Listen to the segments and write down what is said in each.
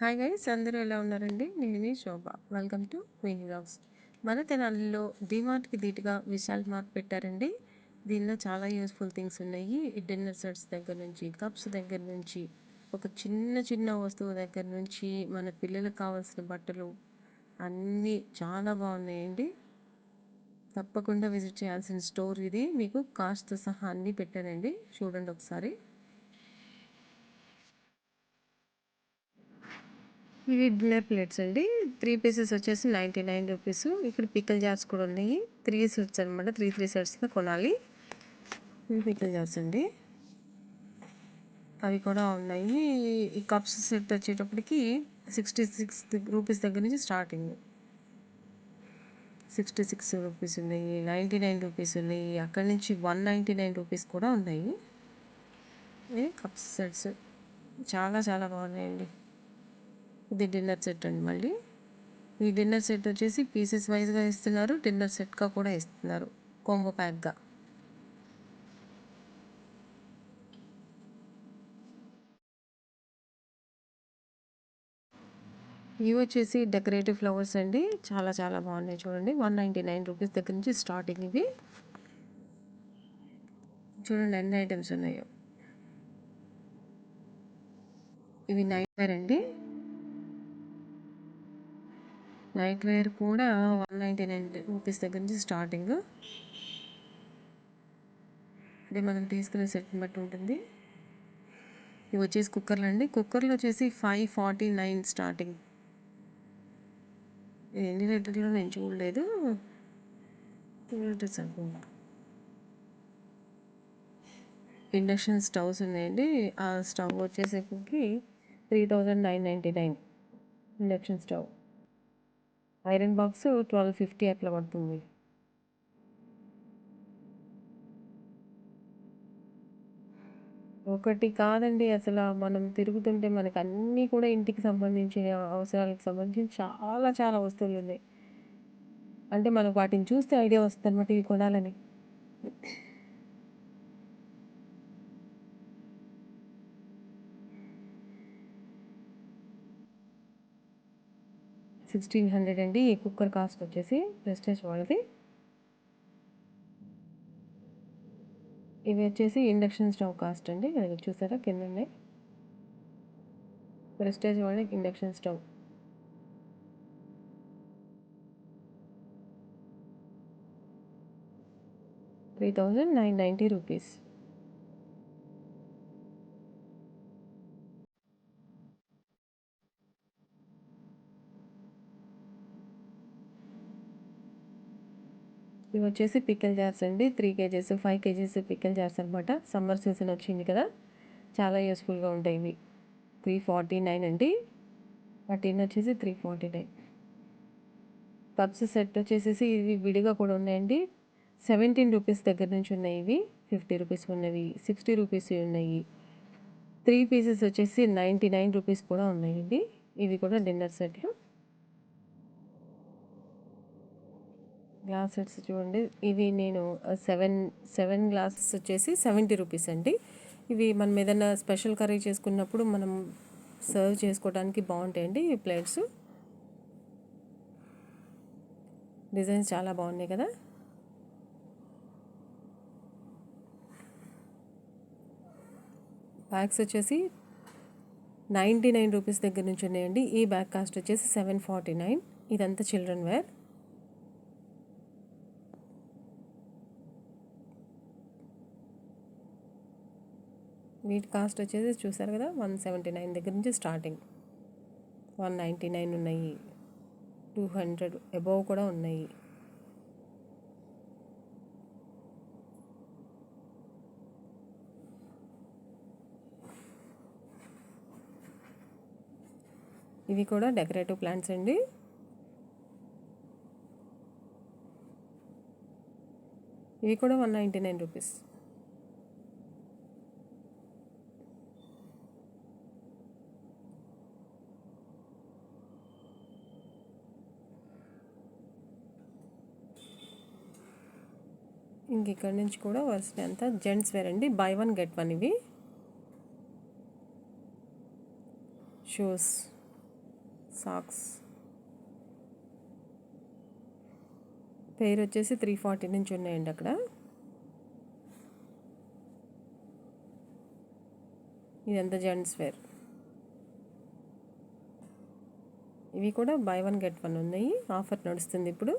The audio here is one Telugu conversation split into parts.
హాయ్ గైస్ అందరూ ఎలా ఉన్నారండి? నేను Shobha. Welcome to queen house మన తెనాలిలో డిమార్ట్కి ధీటుగా విశాల్ మార్ట్ పెట్టారండి. దీనిలో చాలా యూస్ఫుల్ థింగ్స్ ఉన్నాయి. డిన్నర్ సెట్స్ దగ్గర నుంచి కప్స్ దగ్గర నుంచి ఒక చిన్న చిన్న వస్తువు దగ్గర నుంచి మన పిల్లలకు కావాల్సిన బట్టలు అన్నీ చాలా బాగున్నాయండి. తప్పకుండా విజిట్ చేయాల్సిన స్టోర్ ఇది. మీకు కాస్ట్తో సహా అన్నీ పెట్టారండి చూడండి ఒకసారి. ఇవి డిన్నర్ ప్లేట్స్ అండి. త్రీ పీసెస్ వచ్చేసి నైంటీ నైన్ రూపీస్. ఇక్కడ పిక్కల్ జార్స్ కూడా ఉన్నాయి. త్రీ సెట్స్ అనమాట త్రీ త్రీ సెట్స్గా కొనాలి. ఇవి పిక్కల్ జార్స్ అండి. అవి కూడా ఉన్నాయి. ఈ కప్స్ సెట్ వచ్చేటప్పటికి సిక్స్టీ సిక్స్ రూపీస్ దగ్గర నుంచి స్టార్టింగ్. సిక్స్టీ సిక్స్ రూపీస్ ఉన్నాయి. నైంటీ నైన్ రూపీస్ ఉన్నాయి. అక్కడి నుంచి వన్ నైంటీ నైన్ రూపీస్ కూడా ఉన్నాయి. Cups sets. చాలా చాలా బాగున్నాయండి. ఇది డిన్నర్ సెట్ అండి మళ్ళీ. ఈ డిన్నర్ సెట్ వచ్చేసి పీసెస్ వైజ్గా ఇస్తున్నారు డిన్నర్ సెట్గా కూడా ఇస్తున్నారు కోంబో ప్యాక్గా ఇవి వచ్చేసి డెకరేటివ్ ఫ్లవర్స్ అండి. చాలా చాలా బాగున్నాయి చూడండి. వన్ నైంటీ నైన్ రూపీస్ దగ్గర నుంచి స్టార్టింగ్ ఇవి. చూడండి ఎన్ని ఐటమ్స్ ఉన్నాయో. ఇవి నైట్ వేర్ అండి. నైట్ వేర్ కూడా వన్ నైంటీ నైన్ రూపీస్ దగ్గర నుంచి స్టార్టింగ్. అంటే మనం తీసుకునే సెట్ని బట్టి ఉంటుంది. ఇవి వచ్చేసి కుక్కర్లు అండి. కుక్కర్లు వచ్చేసి ఫైవ్ ఫార్టీ నైన్ స్టార్టింగ్. ఎన్ని లీటర్లో నేను చూడలేదు. టూ లీటర్స్ అనుకుంటా. ఇండక్షన్ స్టవ్స్ ఉన్నాయండి. ఆ stove వచ్చేసేకి three thousand nine ninety nine induction stove. Iron box twelve fifty అట్లా పడుతుంది. ఒకటి కాదండి అసలు మనం తిరుగుతుంటే మనకు అన్నీ కూడా ఇంటికి సంబంధించిన అవసరాలకు సంబంధించి చాలా చాలా వస్తువులు ఉన్నాయి అంటే మనకు వాటిని చూస్తే ఐడియా వస్తుంది అనమాట ఇవి కొనాలని. సిక్స్టీన్ హండ్రెడ్ అండి. ఈ కుక్కర్ కాస్ట్ వచ్చేసి ప్రెస్టేజ్ వాళ్ళది. ఇవి వచ్చేసి ఇండక్షన్ స్టవ్ కాస్ట్ అండి. అది చూసారా? కింద ఉన్నాయి. ప్రెస్టేజ్ వాళ్ళ induction stove. Three thousand nine ninety rupees. ఇవి వచ్చేసి పిక్కల్ జార్స్ అండి. Three kgs five kgs pickle jars అనమాట సమ్మర్ సీజన్ వచ్చింది కదా. చాలా యూస్ఫుల్గా ఉంటాయి ఇవి. త్రీ ఫార్టీ నైన్ అండి. వాటిని వచ్చేసి three forty nine. Cups set వచ్చేసి ఇవి విడిగా కూడా ఉన్నాయండి. సెవెంటీన్ రూపీస్ దగ్గర నుంచి ఉన్నాయి ఇవి. ఫిఫ్టీ రూపీస్ ఉన్నవి సిక్స్టీ రూపీస్ ఉన్నాయి. త్రీ పీసెస్ వచ్చేసి నైంటీ నైన్ రూపీస్ కూడా ఉన్నాయండి. ఇవి కూడా డిన్నర్ సెట్. గ్లాస్ సెట్స్ చూడండి. ఇవి నేను సెవెన్ సెవెన్ గ్లాసెస్ వచ్చేసి సెవెంటీ రూపీస్ అండి. ఇవి మనం ఏదైనా స్పెషల్ కర్రీ చేసుకున్నప్పుడు మనం సర్వ్ చేసుకోవడానికి బాగుంటాయండి ఈ ప్లేట్స్. డిజైన్స్ చాలా బాగున్నాయి కదా. బ్యాగ్స్ వచ్చేసి నైంటీ నైన్ రూపీస్ దగ్గర నుంచి ఉన్నాయండి. ఈ బ్యాగ్ కాస్ట్ వచ్చేసి సెవెన్ ఫార్టీ నైన్. ఇదంతా చిల్డ్రన్ వేర్. వీటి కాస్ట్ వచ్చేసి చూసారు కదా వన్ సెవెంటీ నైన్ దగ్గర నుంచి స్టార్టింగ్ వన్ నైంటీ నైన్ ఉన్నాయి. టూ హండ్రెడ్ అబోవ్ కూడా ఉన్నాయి. ఇవి కూడా డెకరేటివ్ ప్లాంట్స్ అండి. ఇవి కూడా వన్ నైంటీ నైన్ రూపీస్ ఇంక ఇక్కడ నుంచి కూడా వరుస అంతా. జెంట్స్ వేర్ అండి బై వన్ గెట్ వన్ ఇవి. షూస్ సాక్స్ పేరు వచ్చేసి త్రీ ఫార్టీ నుంచి ఉన్నాయండి అక్కడ. ఇదంతా జెంట్స్ వేర్. ఇవి కూడా బై వన్ గెట్ వన్ ఉన్నాయి. ఆఫర్ నడుస్తుంది ఇప్పుడు.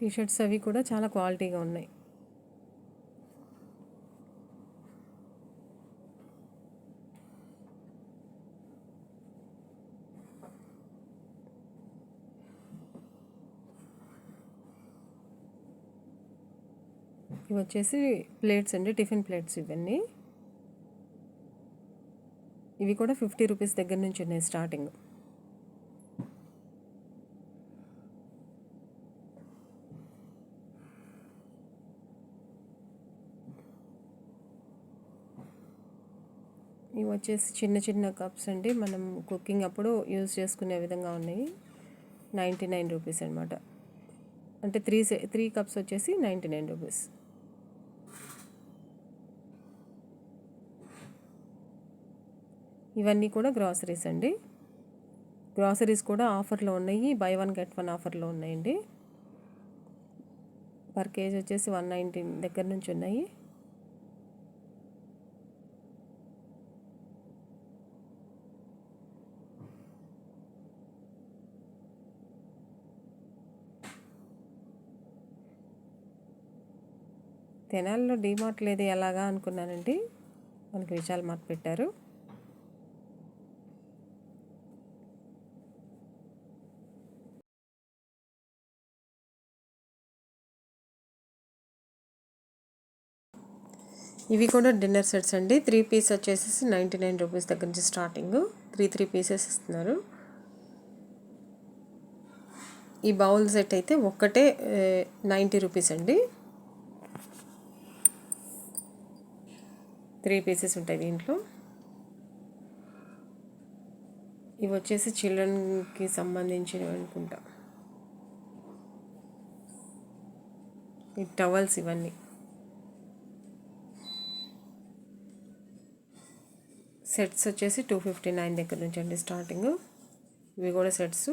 టీషర్ట్స్ అవి కూడా చాలా క్వాలిటీగా ఉన్నాయి. ఇవి వచ్చేసి ప్లేట్స్ అండి టిఫిన్ ప్లేట్స్ ఇవన్నీ. ఇవి కూడా ఫిఫ్టీ రూపీస్ దగ్గర నుంచి ఉన్నాయి స్టార్టింగ్. ఇవి వచ్చేసి చిన్న చిన్న కప్స్ అండి. మనం కుకింగ్ అప్పుడు యూజ్ చేసుకునే విధంగా ఉన్నాయి. నైంటీ నైన్ రూపీస్ అనమాట అంటే త్రీ త్రీ కప్స్ వచ్చేసి నైంటీ నైన్ రూపీస్. ఇవన్నీ కూడా గ్రాసరీస్ అండి. గ్రాసరీస్ కూడా ఆఫర్లో ఉన్నాయి. బై వన్ గెట్ వన్ ఆఫర్లో ఉన్నాయండి. పర్ కేజీ వచ్చేసి వన్ నైంటీ దగ్గర నుంచి ఉన్నాయి. తెనాల్లో డీమార్ట్ లేదు ఎలాగా అనుకున్నానండి? మనకి విశాల్ మార్ట్ పెట్టారు ఇవి కూడా డిన్నర్ సెట్స్ అండి. త్రీ పీస్ వచ్చేసి నైంటీ నైన్ రూపీస్ దగ్గర నుంచి స్టార్టింగ్. త్రీ త్రీ పీసెస్ ఇస్తున్నారు. ఈ బౌల్ సెట్ అయితే ఒక్కటే నైంటీ రూపీస్ అండి. త్రీ పీసెస్ ఉంటాయి దీంట్లో. ఇవి వచ్చేసి చిల్డ్రన్కి సంబంధించినవి అనుకుంటా. ఈ టవల్స్ ఇవన్నీ. సెట్స్ వచ్చేసి టూ ఫిఫ్టీ నైన్ దగ్గర నుంచి అండి స్టార్టింగ్. ఇవి కూడా సెట్స్.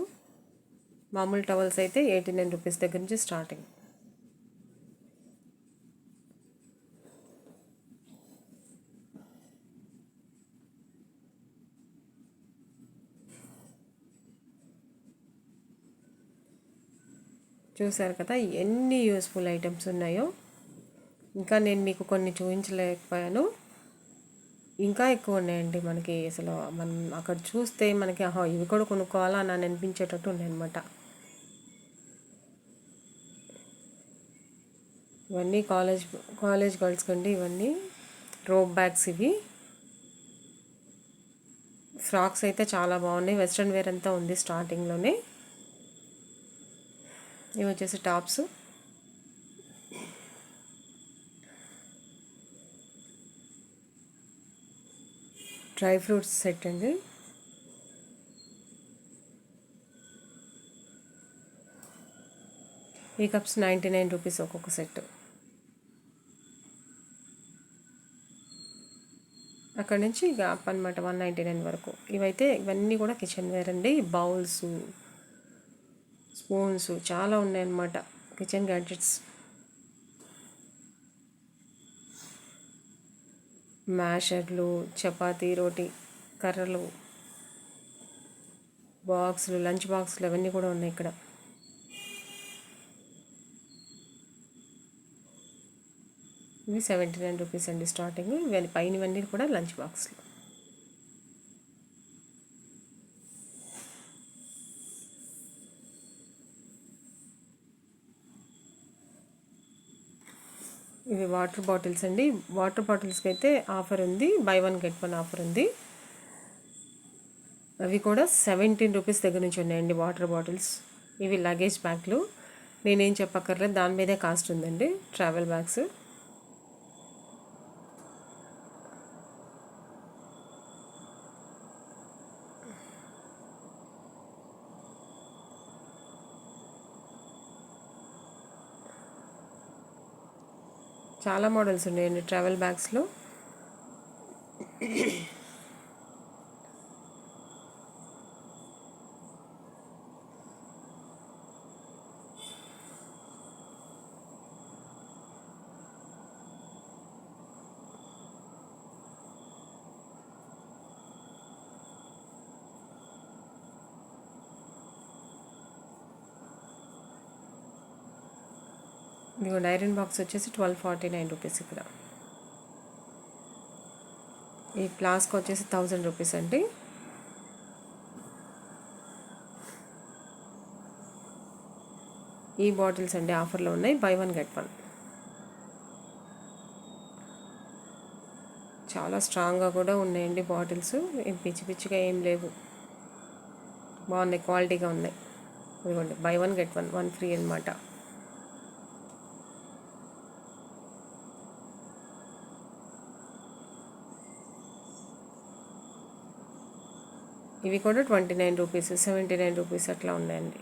మామూలు టవల్స్ అయితే ఎయిటీ నైన్ రూపీస్ దగ్గర నుంచి స్టార్టింగ్. చూసారు కదా ఎన్ని యూస్ఫుల్ ఐటమ్స్ ఉన్నాయో. ఇంకా నేను మీకు కొన్ని చూపించలేకపోయాను. ఇంకా ఎక్కువ ఉన్నాయండి మనకి అసలు మనం అక్కడ చూస్తే మనకి ఆహా ఇవి కూడా కొనుక్కోవాలా అని అనిపించేటట్టు ఉన్నాయన్నమాట. ఇవన్నీ కాలేజ్ కాలేజ్ గర్ల్స్ కండి ఇవన్నీ రోప్ బ్యాగ్స్ ఇవి. ఫ్రాక్స్ అయితే చాలా బాగున్నాయి. వెస్ట్రన్ వేర్ అంతా ఉంది స్టార్టింగ్లోనే. ఇవి వచ్చేసి టాప్స్. డ్రై ఫ్రూట్స్ సెట్ అండి. ఈ కప్స్ నైంటీ నైన్ రూపీస్ ఒక్కొక్క సెట్. అక్కడ నుంచి ఇక అప్ అనమాట వన్ నైంటీ నైన్ వరకు. ఇవైతే ఇవన్నీ కూడా కిచెన్ వేర్ అండి బౌల్స్ స్పూన్స్ చాలా ఉన్నాయన్నమాట. కిచెన్ గ్యాడ్జెట్స్ మ్యాషర్లు చపాతీ రోటీ కర్రలు బాక్సులు లంచ్ బాక్సులు అవన్నీ కూడా ఉన్నాయి ఇక్కడ. ఇవి సెవెంటీ నైన్ రూపీస్ అండి స్టార్టింగ్ ఇవన్నీ పైనవన్నీ కూడా లంచ్ బాక్స్లు ఇవి వాటర్ బాటిల్స్ అండి. వాటర్ బాటిల్స్కి అయితే ఆఫర్ ఉంది. Buy one get one offer ఉంది. అవి కూడా సెవెంటీన్ రూపీస్ దగ్గర నుంచి ఉన్నాయండి వాటర్ బాటిల్స్. ఇవి లగేజ్ బ్యాగ్లు. నేనేం చెప్పక్కర్లేదు. దాని మీదే కాస్ట్ ఉందండి. Travel bags. చాలా మోడల్స్ ఉన్నాయండి ట్రావెల్ బ్యాగ్స్లో ఇదిగోండి ఐరన్ బాక్స్ వచ్చేసి ట్వెల్వ్ ఫార్టీ నైన్ రూపీస్ ఇక్కడ. ఈ ఫ్లాస్క్ వచ్చేసి థౌజండ్ రూపీస్ అండి. ఈ బాటిల్స్ అండి ఆఫర్లో ఉన్నాయి. Buy one get one. చాలా స్ట్రాంగ్గా కూడా ఉన్నాయండి బాటిల్స్. ఏం పిచ్చి పిచ్చిగా ఏం లేవు. బాగున్నాయి క్వాలిటీగా ఉన్నాయి. ఇదిగోండి buy one get one one free అనమాట ఇవి కూడా twenty nine rupees seventy nine rupees అట్లా ఉన్నాయండి.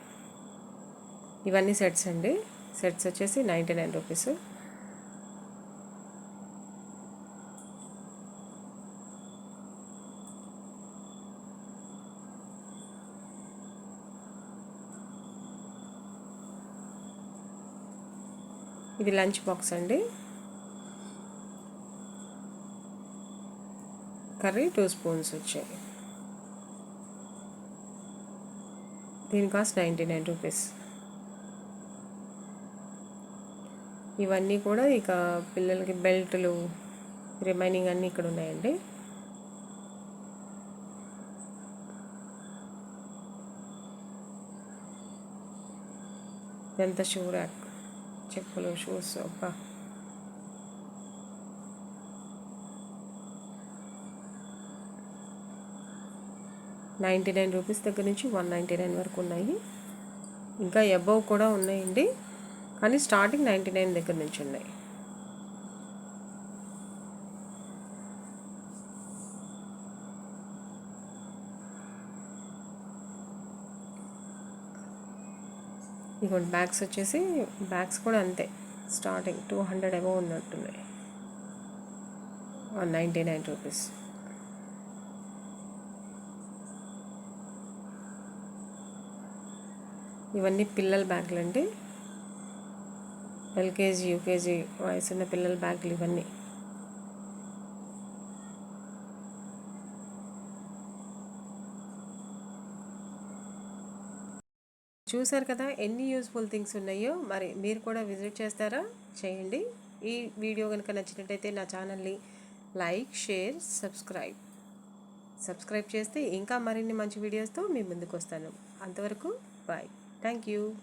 ఇవన్నీ సెట్స్ అండి. సెట్స్ వచ్చేసి నైంటీ నైన్ రూపీస్. ఇది లంచ్ బాక్స్ అండి. కర్రీ టూ స్పూన్స్ వచ్చాయి. దీని కాస్ట్ నైంటీ నైన్ రూపీస్. ఇవన్నీ కూడా ఇక పిల్లలకి బెల్ట్లు రిమైనింగ్ అన్నీ ఇక్కడ ఉన్నాయండి. ఎంత షూ ర్యాక్ చెప్పులు షూస్ అబ్బా. నైంటీ నైన్ రూపీస్ దగ్గర నుంచి వన్ నైంటీ నైన్ వరకు ఉన్నాయి. ఇంకా అబవ్ కూడా ఉన్నాయండి. కానీ స్టార్టింగ్ నైంటీ నైన్ దగ్గర నుంచి ఉన్నాయి. ఇదిగోండి బ్యాగ్స్ వచ్చేసి బ్యాగ్స్ కూడా అంతే. స్టార్టింగ్ టూ హండ్రెడ్ అబవ్ ఉన్నట్టున్నాయి. One ninety nine rupees. ఇవన్నీ పిల్లల బ్యాగులు అండి ఎల్కేజీ యూకేజీ వయసున్న పిల్లల బ్యాగులు ఇవన్నీ. చూసారు కదా ఎన్ని యూస్ఫుల్ థింగ్స్ ఉన్నాయో మరి మీరు కూడా విజిట్ చేస్తారా? చేయండి. ఈ వీడియో కనుక నచ్చినట్టయితే నా ఛానల్ని లైక్ షేర్ సబ్స్క్రైబ్. సబ్స్క్రైబ్ చేస్తే ఇంకా మరిన్ని మంచి వీడియోస్తో మీ ముందుకు వస్తాను అంతవరకు బాయ్. Thank you.